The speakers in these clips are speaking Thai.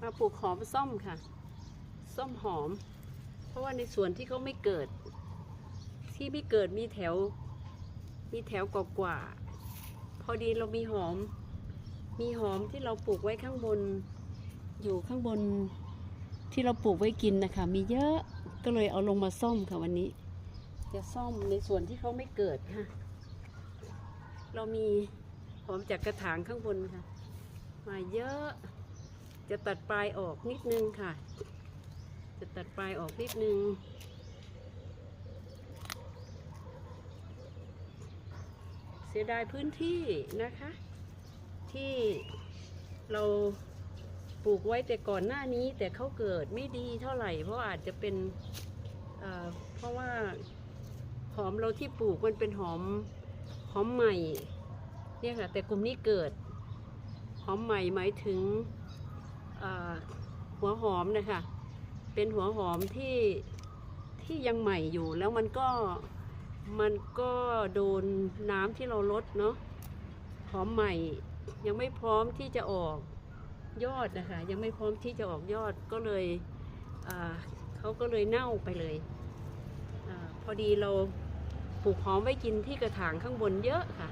มาปลูกหอมส้มค่ะ ส้มหอม เพราะว่าในส่วนที่เขาไม่เกิด ที่ไม่เกิดมีแถว มีแถวกว่าๆพอดีเรามีหอม มีหอมที่เราปลูกไว้ข้างบน อยู่ข้างบนที่เราปลูกไว้กินนะคะ มีเยอะก็เลยเอาลงมาซ่อมค่ะวันนี้ จะซ่อมในส่วนที่เขาไม่เกิดค่ะ เรามีหอมจากกระถางข้างบนค่ะ มาเยอะ จะตัดปลายออกนิดนึงค่ะ จะตัดปลายออกนิดนึง เสียดายพื้นที่นะคะ ที่เราปลูกไว้แต่ก่อนหน้านี้แต่เขาเกิดไม่ดีเท่าไหร่ เพราะอาจจะเป็นเเพราะว่าหอมเราที่ปลูกมันเป็นหอมหอมใหม่เนี่ยค่ะแต่กลุ่มนี้เกิดหอมใหม่หมายถึง หัวหอมนะคะ เป็นหัวหอมที่ที่ยังใหม่อยู่แล้วมันก็มันก็โดนน้ำที่เราลดเนาะหอมใหม่ยังไม่พร้อมที่จะออกยอดนะคะ ยังไม่พร้อมที่จะออกยอดก็เลยเขาก็เลยเน่าไปเลยอพอดีเราปลูกหอมไว้กินที่กระถางข้างบนเยอะค่ะ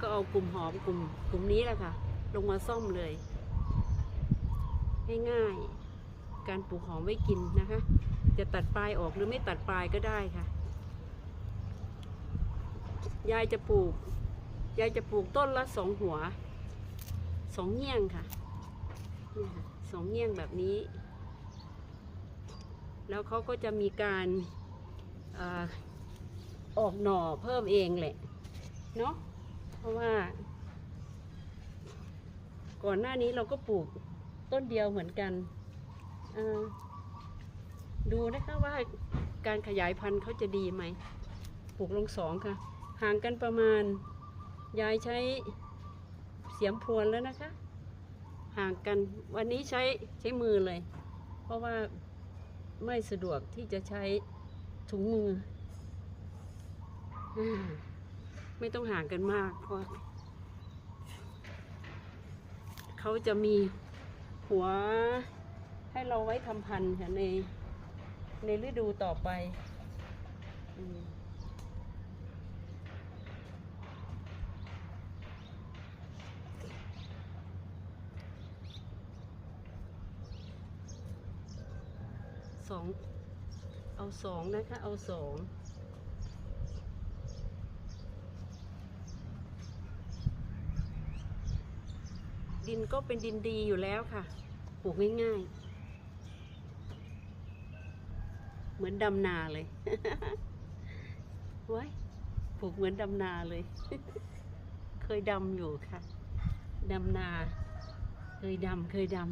ก็เอากลุ่มหอมกลุ่มกลุ่มนี้แหละค่ะ ลงมาซ่อมเลย ง่าย การปลูกหอมไว้กินนะคะ จะตัดปลายออกหรือไม่ตัดปลายก็ได้ค่ะ ยายจะปลูก ยายจะปลูกต้นละสองหัวสองเงี้ยงค่ะนี่ค่ะสองเงี้ยงแบบนี้ แล้วเขาก็จะมีการอออกหน่อเพิ่มเองแหละเนาะเพราะว่า ก่อนหน้านี้เราก็ปลูก ต้นเดียวเหมือนกันดูนะคะว่าการขยายพันธุ์เขาจะดีไหมปลูกลงสองค่ะ ห่างกันประมาณ ยายใช้เสียมพรวนแล้วนะคะ ห่างกันวันนี้ใช้ใช้มือเลย เพราะว่าไม่สะดวกที่จะใช้ถุงมือ ไม่ต้องห่างกันมากเพราะเขาจะมี หัวให้เราไว้ทำพันธุ์ค่ะในในฤดูต่อไปสองเอาสองนะคะ เอาสองดินก็เป็นดินดีอยู่แล้วค่ะ ปลูกง่ายๆ เหมือนดำนาเลยไว้ยปลูกเหมือนดำนาเลย เคยดำอยู่ค่ะ ดำนา เคยดำเคยดำ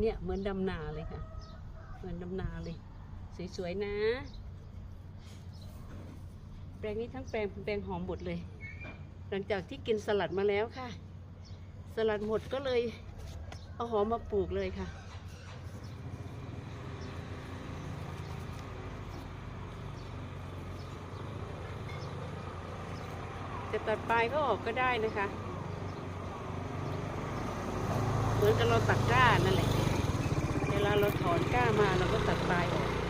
เนี่ยเหมือนดำนาเลยค่ะ เหมือนดำนาเลย สวยๆนะ แปลงนี้ทั้งแปลงเป็นแปลงหอมหมดเลย หลังจากที่กินสลัดมาแล้วค่ะ สลัดหมดก็เลยเอาหอมมาปลูกเลยค่ะจะตัดปลายก็ออกก็ได้นะคะ เหมือนกับเราตัดก้านั่นแหละ เวลาเราถอนก้ามาเราก็ตัดปลายออก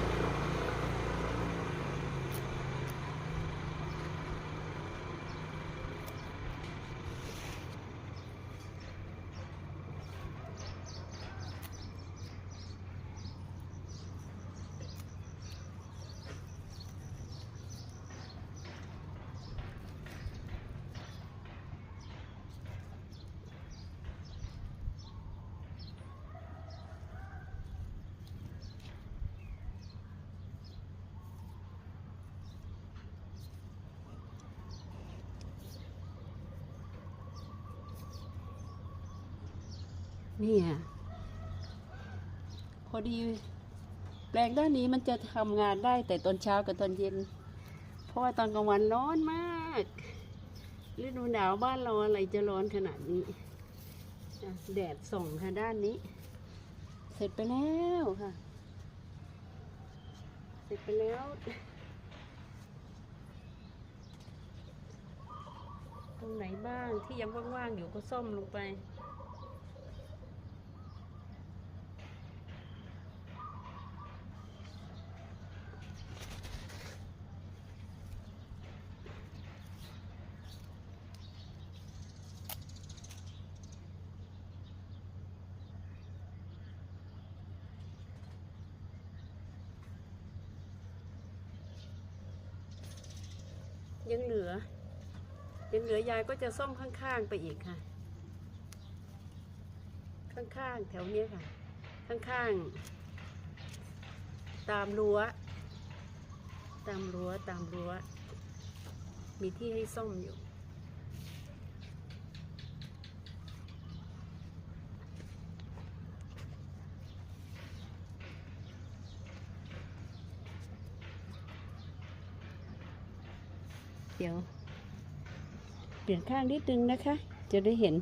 เนี่ยพอดี แปลงด้านนี้มันจะทำงานได้แต่ตอนเช้ากับตอนเย็น เพราะว่าตอนกลางวันร้อนมากฤดูหนาวบ้านเราอะไรจะร้อนขนาดนี้อะแดดส่องค่ะด้านนี้ เสร็จไปแล้วค่ะ เสร็จไปแล้วรงไหนบ้างที่ยังว่างๆอยู่ก็ซ่อมลงไป ยังเหลือ ยังเหลือยายก็จะส้มข้างๆไปอีกค่ะ ข้างๆแถวเนี้ยค่ะ ข้างๆ ตามรั้ว ตามรั้วตามรั้ว มีที่ให้ส้มอยู่ เดี๋ยวเปลี่ยนข้างนิดนึงนะคะ จะได้เห็น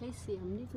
cháy xỉm nít